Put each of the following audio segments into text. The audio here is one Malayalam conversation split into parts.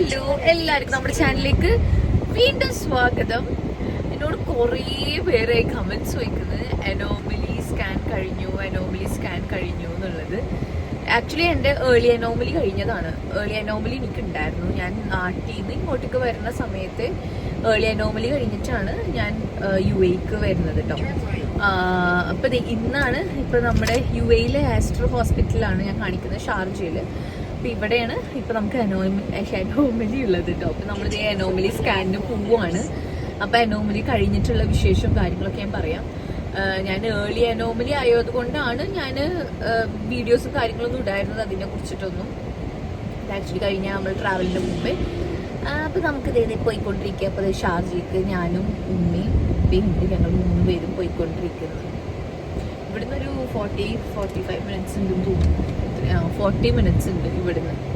ഹലോ എല്ലാവർക്കും നമ്മുടെ ചാനലിലേക്ക് വീണ്ടും സ്വാഗതം. എന്നോട് കുറേ പേരെ കമൻസ് ചോദിക്കുന്നത് അനോമലി സ്കാൻ കഴിഞ്ഞു അനോമലി സ്കാൻ കഴിഞ്ഞു എന്നുള്ളത്. ആക്ച്വലി എന്റെ ഏർലി അനോമലി കഴിഞ്ഞതാണ്. ഏർലി അനോമലി എനിക്ക് ഉണ്ടായിരുന്നു ഞാൻ നാട്ടിൽ നിന്ന് ഇങ്ങോട്ടേക്ക് വരുന്ന സമയത്ത് ഏർലി അനോമലി കഴിഞ്ഞിട്ടാണ് ഞാൻ യു എക്ക് വരുന്നത് കേട്ടോ അപ്പം ഇന്നാണ് ഇപ്പം നമ്മുടെ യു എയിലെ ആസ്ട്രോ ഹോസ്പിറ്റലാണ് ഞാൻ കാണിക്കുന്നത് ഷാർജയിൽ അപ്പോൾ ഇവിടെയാണ് ഇപ്പൊ നമുക്ക് അനോമലി ഉള്ളത് കേട്ടോ അപ്പോൾ നമ്മളിത് അനോമലി സ്കാനിന് പോവുകയാണ് അപ്പൊ അനോമലി കഴിഞ്ഞിട്ടുള്ള വിശേഷം കാര്യങ്ങളൊക്കെ ഞാൻ പറയാം. ഞാൻ ഏർലി അനോമലി ആയത് കൊണ്ടാണ് ഞാൻ വീഡിയോസും കാര്യങ്ങളൊന്നും ഇടായിരുന്നത് അതിനെ കുറിച്ചിട്ടൊന്നും ആക്ച്വലി കഴിഞ്ഞ നമ്മൾ ട്രാവലിന് മുമ്പേ. അപ്പോൾ നമുക്ക് ഇതേ പോയിക്കൊണ്ടിരിക്കുക. അപ്പോൾ ഷാർജിക്ക് ഞാനും ഉമ്മയും ഉപ്പയും ഉണ്ട്. ഞങ്ങൾ മൂന്ന് പേരും പോയിക്കൊണ്ടിരിക്കുന്നത്. ഇവിടുന്ന് ഒരു ഫോർട്ടി ഫോർട്ടി ഫൈവ് മിനിറ്റ്സ് ഉണ്ടെന്ന് തോന്നുന്നു. ഫോർട്ടി മിനിറ്റ്സ് ഉണ്ട് ഇവിടുന്ന്.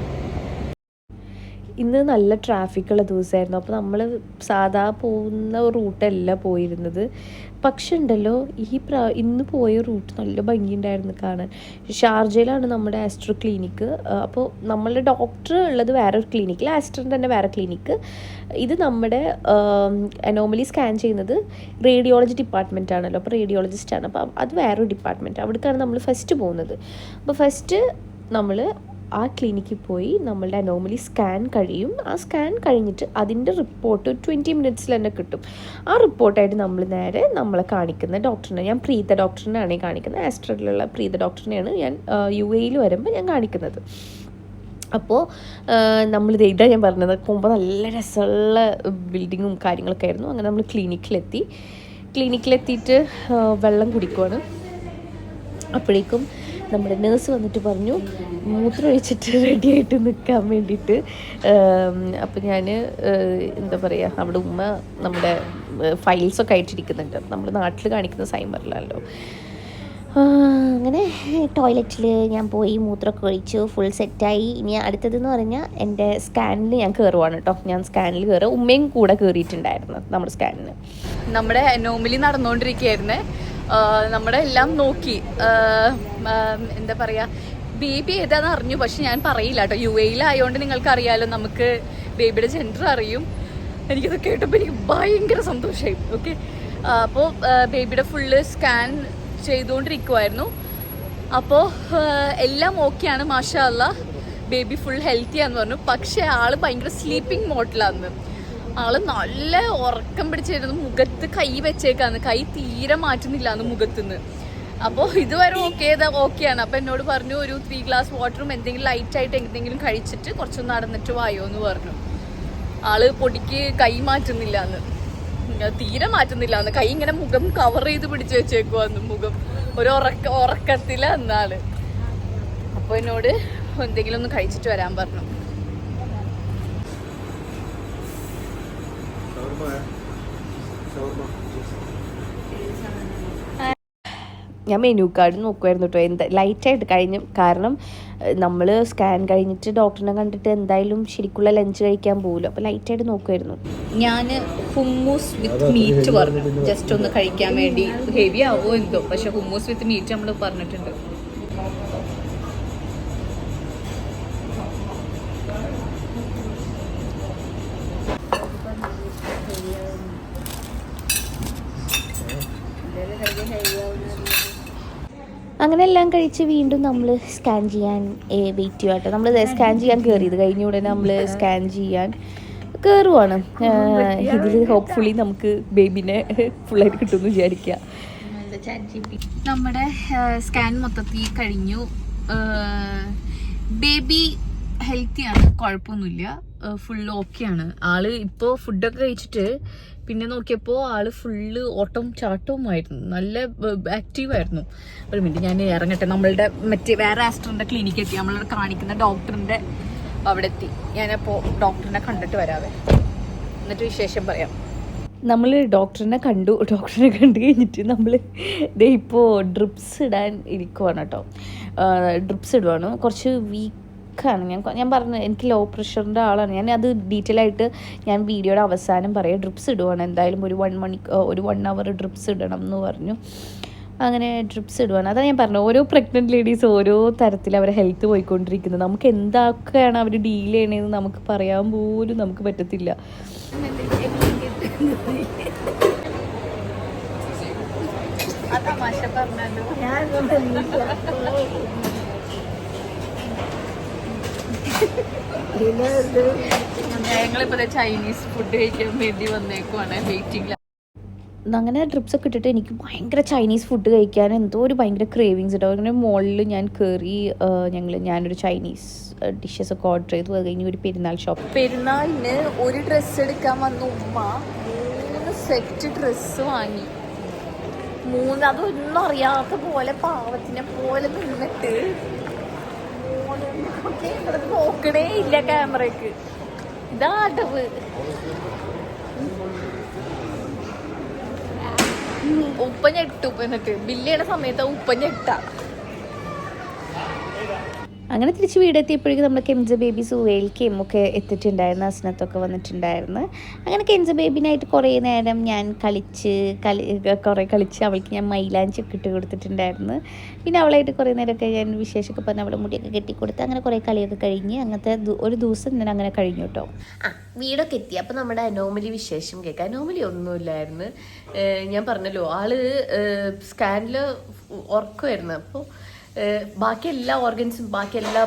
ഇന്ന് നല്ല ട്രാഫിക്കുള്ള ദിവസമായിരുന്നു അപ്പോൾ നമ്മൾ സാധാ പോകുന്ന റൂട്ടല്ല പോയിരുന്നത്. പക്ഷെ ഉണ്ടല്ലോ ഈ പ്രാ ഇന്ന് പോയ റൂട്ട് നല്ല ഭംഗിയുണ്ടായിരുന്നു കാണാൻ. ഷാർജയിലാണ് നമ്മുടെ ആസ്ട്രോ ക്ലിനിക്ക് അപ്പോൾ നമ്മളുടെ ഡോക്ടർ ഉള്ളത് വേറെ ഒരു ക്ലിനിക്കിൽ ആസ്റ്ററിന്റെ തന്നെ വേറെ ക്ലിനിക്ക് ഇത് നമ്മുടെ അനോമലി സ്കാൻ ചെയ്യുന്നത് റേഡിയോളജി ഡിപ്പാർട്ട്മെന്റ് ആണല്ലോ. അപ്പോൾ റേഡിയോളജിസ്റ്റ് ആണ്. അപ്പോൾ അത് വേറൊരു ഡിപ്പാർട്ട്മെന്റ് അവിടേക്കാണ് നമ്മൾ ഫസ്റ്റ് പോകുന്നത്. അപ്പോൾ ഫസ്റ്റ് നമ്മൾ ആ ക്ലിനിക്കിൽ പോയി നമ്മളുടെ അനോമലി സ്കാൻ കഴിയും. ആ സ്കാൻ കഴിഞ്ഞിട്ട് അതിന്റെ റിപ്പോർട്ട് ട്വന്റി മിനിറ്റ്സിൽ തന്നെ കിട്ടും. ആ റിപ്പോർട്ടായിട്ട് നമ്മൾ നേരെ നമ്മളെ കാണിക്കുന്ന ഡോക്ടറിനെ ഞാൻ പ്രീത ഡോക്ടറിനെയാണ് കാണിക്കുന്നത്. ആസ്ട്രലിലുള്ള പ്രീത ഡോക്ടറിനെയാണ് ഞാൻ യു എയിൽ വരുമ്പോൾ ഞാൻ കാണിക്കുന്നത്. അപ്പോൾ നമ്മൾ ഇതാ ഞാൻ പറഞ്ഞത്. പോകുമ്പോൾ നല്ല രസമുള്ള ബിൽഡിങ്ങും കാര്യങ്ങളൊക്കെ ആയിരുന്നു. അങ്ങനെ നമ്മൾ ക്ലിനിക്കിലെത്തി ക്ലിനിക്കിലെത്തിയിട്ട് വെള്ളം കുടിക്കുവാണ്. അപ്പോഴേക്കും നമ്മുടെ നേഴ്സ് വന്നിട്ട് പറഞ്ഞു മൂത്രം ഒഴിച്ചിട്ട് റെഡി ആയിട്ട് നിൽക്കാൻ വേണ്ടിയിട്ട്. അപ്പം ഞാൻ എന്താ പറയുക അവിടെ ഉമ്മ നമ്മുടെ ഫയൽസൊക്കെ ആയിട്ടിരിക്കുന്നുണ്ട് നമ്മൾ നാട്ടിൽ കാണിക്കുന്ന സൈമറിലാണല്ലോ. അങ്ങനെ ടോയ്ലറ്റിൽ ഞാൻ പോയി മൂത്രമൊക്കെ ഒഴിച്ചു ഫുൾ സെറ്റായി ഇനി അടുത്തതെന്ന് പറഞ്ഞാൽ എന്റെ സ്കാനിൽ ഞാൻ കയറുവാണ് കേട്ടോ ഞാൻ സ്കാനിൽ കയറുക ഉമ്മയും കൂടെ കയറിയിട്ടുണ്ടായിരുന്നു നമ്മുടെ സ്കാനിന് നമ്മുടെ നോമിലി നടന്നുകൊണ്ടിരിക്കുകയായിരുന്നേ നമ്മുടെ എല്ലാം നോക്കി. എന്താ പറയാ ബേബി ഏതാന്ന് അറിഞ്ഞു പക്ഷെ ഞാൻ പറയില്ല കേട്ടോ. യു എയിലായതുകൊണ്ട് നിങ്ങൾക്ക് അറിയാലോ നമുക്ക് ബേബിയുടെ ജെൻഡർ അറിയും. എനിക്കത് കേട്ടപ്പോൾ എനിക്ക് ഭയങ്കര സന്തോഷമായി ഓക്കെ അപ്പോൾ ബേബിയുടെ ഫുള്ള് സ്കാൻ ചെയ്തുകൊണ്ടിരിക്കുമായിരുന്നു അപ്പോൾ എല്ലാം ഓക്കെയാണ് മാഷ അല്ല ബേബി ഫുൾ ഹെൽത്തിയാന്ന് പറഞ്ഞു. പക്ഷേ ആൾ ഭയങ്കര സ്ലീപ്പിംഗ് മോഡിലാന്ന് ആൾ നല്ല ഉറക്കം പിടിച്ചിരുന്നു. മുഖത്ത് കൈ വെച്ചേക്കാന്ന്. കൈ തീരെ മാറ്റുന്നില്ല അന്ന് മുഖത്തുനിന്ന്. അപ്പോൾ ഇതുവരെ ഓക്കെ ഓക്കെയാണ് അപ്പോൾ എന്നോട് പറഞ്ഞു ഒരു ത്രീ ഗ്ലാസ് വാട്ടറും എന്തെങ്കിലും ലൈറ്റ് ആയിട്ട് എന്തെങ്കിലും കഴിച്ചിട്ട് കുറച്ച് നടന്നിട്ട് വായോ എന്ന് പറഞ്ഞു. ആൾ പൊടിക്ക് കൈ മാറ്റുന്നില്ല എന്ന് തീരെ മാറ്റുന്നില്ല എന്ന് കൈ ഇങ്ങനെ മുഖം കവർ ചെയ്ത് പിടിച്ചു വെച്ചേക്കുവാന്ന് മുഖം. ഒരു ഉറക്ക ഉറക്കത്തില എന്നാൾ അപ്പൊ എന്നോട് എന്തെങ്കിലും ഒന്ന് കഴിച്ചിട്ട് വരാൻ പറഞ്ഞു. ഞാൻ മെനു കാർഡ് നോക്കുമായിരുന്നു കേട്ടോ എന്താ ലൈറ്റായിട്ട് കഴിഞ്ഞു. കാരണം നമ്മൾ സ്കാൻ കഴിഞ്ഞിട്ട് ഡോക്ടറിനെ കണ്ടിട്ട് എന്തായാലും ശരിക്കുള്ള ലഞ്ച് കഴിക്കാൻ പോകുമല്ലോ അപ്പോൾ ലൈറ്റായിട്ട് നോക്കുമായിരുന്നു ഞാൻ ഹുമ്മൂസ് വിത്ത് മീറ്റ് പറഞ്ഞു. ജസ്റ്റ് ഒന്ന് കഴിക്കാൻ വേണ്ടി ഹെവി ആവുമോ എന്തോ. പക്ഷെ ഹുമ്മൂസ് വിത്ത് മീറ്റ് നമ്മൾ പറഞ്ഞിട്ടുണ്ട്. അങ്ങനെ എല്ലാം കഴിച്ച് വീണ്ടും നമ്മൾ സ്കാൻ ചെയ്യാൻ വെയിറ്റ് ചെയ്യുക നമ്മൾ സ്കാൻ ചെയ്യാൻ കയറിയത് കഴിഞ്ഞ ഉടനെ നമ്മൾ സ്കാൻ ചെയ്യാൻ കയറുവാണ് ഇതിൽ ഹോപ്പ്ഫുള്ളി നമുക്ക് ബേബിനെ ഫുള്ളായിട്ട് കിട്ടുമെന്ന് വിചാരിക്കുക. നമ്മുടെ സ്കാൻ മൊത്തത്തിൽ കഴിഞ്ഞു. ബേബി ഹെൽത്തിയാണ് കുഴപ്പമൊന്നുമില്ല. ഫുൾ ഓക്കെയാണ് ആൾ ഇപ്പോൾ ഫുഡൊക്കെ കഴിച്ചിട്ട് പിന്നെ നോക്കിയപ്പോൾ ആൾ ഫുള്ള് ഓട്ടം ചാട്ടവുമായിരുന്നു നല്ല ആക്റ്റീവ് ആയിരുന്നു. ഒരു മിനിറ്റ് ഞാൻ ഇറങ്ങട്ടെ. നമ്മളുടെ മറ്റേ വേറെ ആസ്റ്ററിന്റെ ക്ലിനിക്ക് എത്തി. നമ്മളോട് കാണിക്കുന്ന ഡോക്ടറിന്റെ അവിടെ എത്തി ഞാനപ്പോൾ ഡോക്ടറിനെ കണ്ടിട്ട് വരാവേ. എന്നിട്ട് വിശേഷം പറയാം. നമ്മൾ ഡോക്ടറിനെ കണ്ടു. ഡോക്ടറിനെ കണ്ടു കഴിഞ്ഞിട്ട് നമ്മൾ ഇപ്പോൾ ഡ്രിപ്സ് ഇടാൻ ഇരിക്കുവാണ് കേട്ടോ. ഡ്രിപ്സ് ഇടുവാണ്. കുറച്ച് വീക്കാണ് ഞാൻ ഞാൻ പറഞ്ഞു എനിക്ക് ലോ പ്രഷറിന്റെ ആളാണ്. ഞാൻ അത് ഡീറ്റെയിൽ ആയിട്ട് ഞാൻ വീഡിയോയുടെ അവസാനം പറയാം. ഡ്രിപ്സ് ഇടുവാണ്. എന്തായാലും ഒരു വൺ മണി ഒരു വൺ അവർ ഡ്രിപ്സ് ഇടണം എന്ന് പറഞ്ഞു. അങ്ങനെ ഡ്രിപ്സ് ഇടുവാണ്. അതാണ് ഞാൻ പറഞ്ഞത്. ഓരോ പ്രഗ്നന്റ് ലേഡീസ് ഓരോ തരത്തിൽ അവരെ ഹെൽത്ത് പോയിക്കൊണ്ടിരിക്കുന്നത്. നമുക്ക് എന്തൊക്കെയാണ് അവർ ഡീൽ ചെയ്യണതെന്ന് നമുക്ക് പറയാൻ പോലും നമുക്ക് പറ്റത്തില്ല. ആ തമാശ പറഞ്ഞല്ലോ. ഞങ്ങളിപ്പോ ദേ ചൈനീസ് ഫുഡ് കഴിക്കാൻ വേണ്ടി വന്നേക്കുവാണ് വെയിറ്റിംഗ് അങ്ങനെ ഡ്രിപ്സ് ഒക്കെ ഇട്ടിട്ട് എനിക്ക് ഭയങ്കര ചൈനീസ് ഫുഡ് കഴിക്കാൻ എന്തോ ഒരു ഭയങ്കര ക്രേവിങ്സ് ഉണ്ടാവും അങ്ങനെ മോളിൽ ഞാൻ കയറി ഞങ്ങൾ ഞാനൊരു ചൈനീസ് ഡിഷസ് ഒക്കെ ഓർഡർ ചെയ്തു. അത് കഴിഞ്ഞ് ഒരു പെരുന്നാൾ ഷോപ്പ് പെരുന്നാളിന് ഒരു ഡ്രസ്സ് എടുക്കാൻ വന്ന ഉമ്മ. മൂന്ന് സെറ്റ് ഡ്രസ്സ് വാങ്ങി. മൂന്ന് അതൊന്നും അറിയാത്ത പോലെ പാവത്തിനെ പോലെ നിന്നിട്ട് നോക്കണേ ഇല്ല ക്യാമറക്ക്. ഇതാ അടവ്. ഉപ്പ ഞെട്ടു ഉപ്പ എന്നിട്ട്. ബില്ല് ചെയ്യണ സമയത്ത് ഉപ്പ ഞെട്ടാ. അങ്ങനെ തിരിച്ച് വീടെത്തിയപ്പോഴേക്കും നമ്മൾ കെംജ ബേബി സുവേൽക്കയും ഒക്കെ എത്തിയിട്ടുണ്ടായിരുന്നു അസ്നത്തൊക്കെ വന്നിട്ടുണ്ടായിരുന്നു. അങ്ങനെ കെംജ ബേബിനായിട്ട് കുറേ നേരം ഞാൻ കളിച്ച് കളി കുറേ കളിച്ച് അവൾക്ക് ഞാൻ മൈലാഞ്ചി ഒക്കെ ഇട്ട് കൊടുത്തിട്ടുണ്ടായിരുന്നു. പിന്നെ അവളായിട്ട് കുറേ നേരമൊക്കെ ഞാൻ വിശേഷമൊക്കെ പറഞ്ഞ് അവളെ മുടിയൊക്കെ കെട്ടിക്കൊടുത്ത് അങ്ങനെ കുറേ കളിയൊക്കെ കഴിഞ്ഞ് അങ്ങനത്തെ ഒരു ദിവസം ഞാൻ അങ്ങനെ കഴിഞ്ഞു കേട്ടോ. ആ വീടൊക്കെ എത്തി. അപ്പം നമ്മുടെ അനോമലി വിശേഷം കേൾക്കാം. അനോമലി ഒന്നുമില്ലായിരുന്നു. ഞാൻ പറഞ്ഞല്ലോ ആൾ സ്കാനിൽ ഉറക്കുമായിരുന്നു അപ്പോൾ ബാക്കി എല്ലാ ഓർഗൻസും ബാക്കി എല്ലാ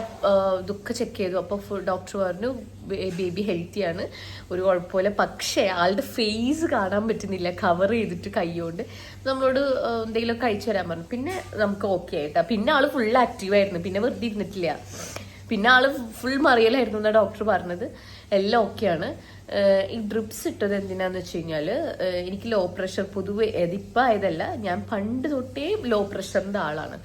ഇതൊക്കെ ചെക്ക് ചെയ്തു. അപ്പോൾ ഡോക്ടർ പറഞ്ഞു ബേബി ഹെൽത്തിയാണ് ഒരു കുഴപ്പമില്ല. പക്ഷേ ആളുടെ ഫേസ് കാണാൻ പറ്റുന്നില്ല. കവർ ചെയ്തിട്ട് കൈകൊണ്ട് നമ്മളോട് എന്തെങ്കിലുമൊക്കെ അയച്ചു തരാൻ പറഞ്ഞു. പിന്നെ നമുക്ക് ഓക്കെ ആയിട്ടാ. പിന്നെ ആൾ ഫുൾ ആക്റ്റീവായിരുന്നു പിന്നെ വെറുതെ ഇരുന്നിട്ടില്ല. പിന്നെ ആൾ ഫുൾ മറിയലായിരുന്നു എന്നാ ഡോക്ടർ പറഞ്ഞത്. എല്ലാം ഓക്കെയാണ് ഈ ഡ്രിപ്സ് ഇട്ടത് എന്തിനാന്ന് വെച്ച് കഴിഞ്ഞാൽ എനിക്ക് ലോ പ്രഷർ പൊതുവെ ഇതിപ്പോൾ ആയതല്ല ഞാൻ പണ്ട് തൊട്ടേ ലോ പ്രഷറിന്റെ ആളാണ്.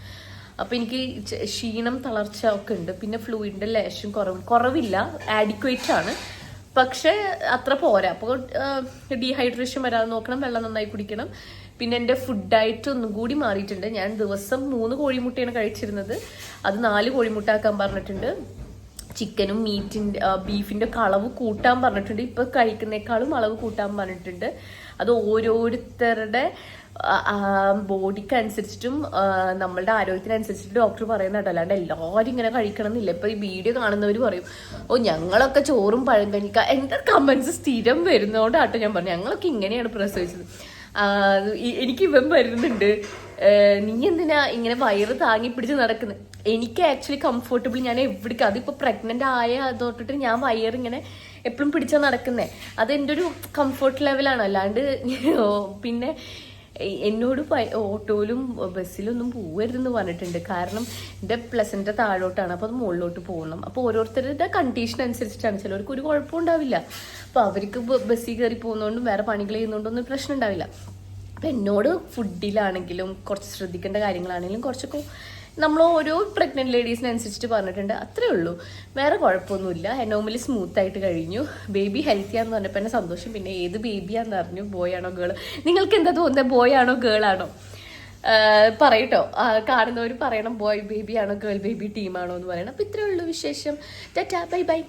അപ്പൊ എനിക്ക് ക്ഷീണം തളർച്ച ഒക്കെ ഉണ്ട്. പിന്നെ ഫ്ലൂയിഡിന്റെ ലേശം കുറവ് കുറവില്ല. ആഡിക്വേറ്റ് ആണ്. പക്ഷെ അത്ര പോരാ. അപ്പോൾ ഡീഹൈഡ്രേഷൻ വരാതെ നോക്കണം. വെള്ളം നന്നായി കുടിക്കണം. പിന്നെ എന്റെ ഫുഡ് ഡയറ്റ് ഒന്നും കൂടി മാറിയിട്ടുണ്ട്. ഞാൻ ദിവസം മൂന്ന് കോഴിമുട്ടയാണ് കഴിച്ചിരുന്നത്. അത് നാല് കോഴിമുട്ട ആക്കാൻ പറഞ്ഞിട്ടുണ്ട്. ചിക്കനും മീറ്റിന്റെ ബീഫിന്റെ അളവ് കൂട്ടാൻ പറഞ്ഞിട്ടുണ്ട്. ഇപ്പൊ കഴിക്കുന്നേക്കാളും അളവ് കൂട്ടാൻ പറഞ്ഞിട്ടുണ്ട്. അത് ഓരോരുത്തരുടെ ബോഡിക്ക് അനുസരിച്ചിട്ടും നമ്മളുടെ ആരോഗ്യത്തിനനുസരിച്ചിട്ട് ഡോക്ടർ പറയുന്നുണ്ട് അല്ലാണ്ട് എല്ലാവരും ഇങ്ങനെ കഴിക്കണം എന്നില്ല ഇപ്പൊ ഈ വീഡിയോ കാണുന്നവർ പറയും ഓ ഞങ്ങളൊക്കെ ചോറും പഴം കഞ്ഞിക്ക. എന്റെ കമന്റ്സ് സ്ഥിരം വരുന്നതുകൊണ്ടാട്ടോ ഞാൻ പറഞ്ഞു. ഞങ്ങളൊക്കെ ഇങ്ങനെയാണ് പ്രസവിച്ചത്. എനിക്ക് ഇവൻ വരുന്നുണ്ട്. നീ എന്തിനാ ഇങ്ങനെ വയറ് താങ്ങി പിടിച്ച് നടക്കുന്നത് എനിക്ക് ആക്ച്വലി കംഫർട്ടബിൾ ഞാൻ എവിടേക്ക് അതിപ്പോ പ്രഗ്നന്റ് ആയ തൊട്ടിട്ട് ഞാൻ വയറ് ഇങ്ങനെ എപ്പോഴും പിടിച്ചാ നടക്കുന്നേ. അത് എന്റെ ഒരു കംഫർട്ട് ലെവലാണ് അല്ലാണ്ട് പിന്നെ എന്നോട് ഓട്ടോയിലും ബസ്സിലൊന്നും പോകരുതെന്ന് പറഞ്ഞിട്ടുണ്ട്. കാരണം എന്റെ പ്ലസിന്റെ താഴോട്ടാണ്. അപ്പോൾ അത് മുകളിലോട്ട് പോകണം. അപ്പോൾ ഓരോരുത്തരുടെ കണ്ടീഷൻ അനുസരിച്ചിട്ടാണ്. ചിലവർക്ക് ഒരു കുഴപ്പം ഉണ്ടാവില്ല. അപ്പോൾ അവർക്ക് ബസ്സിൽ കയറി പോകുന്നതുകൊണ്ടും വേറെ പണികൾ ചെയ്യുന്നതുകൊണ്ടൊന്നും പ്രശ്നം ഉണ്ടാവില്ല. അപ്പം എന്നോട് ഫുഡിലാണെങ്കിലും കുറച്ച് ശ്രദ്ധിക്കേണ്ട കാര്യങ്ങളാണെങ്കിലും കുറച്ചൊക്കെ നമ്മൾ ഓരോ പ്രഗ്നന്റ് ലേഡീസിനെ അനുസരിച്ചിട്ട് പറഞ്ഞിട്ടുണ്ട്. അത്രേ ഉള്ളൂ. വേറെ കുഴപ്പമൊന്നുമില്ല. എനോമലി സ്മൂത്ത് ആയിട്ട് കഴിഞ്ഞു. ബേബി ഹെൽത്തിയാന്ന് പറഞ്ഞപ്പോൾ എന്നെ സന്തോഷം. പിന്നെ ഏത് ബേബിയാന്ന് അറിഞ്ഞു. ബോയ് ആണോ ഗേൾ നിങ്ങൾക്ക് എന്താ തോന്നുന്നത്? ബോയ് ആണോ ഗേൾ ആണോ? പറയട്ടോ. കാണുന്നവർ പറയണം ബോയ് ബേബി ആണോ ഗേൾ ബേബി ടീമാണോ എന്ന് പറയണം. അപ്പം ഇത്രേ ഉള്ളൂ വിശേഷം. Tata bye bye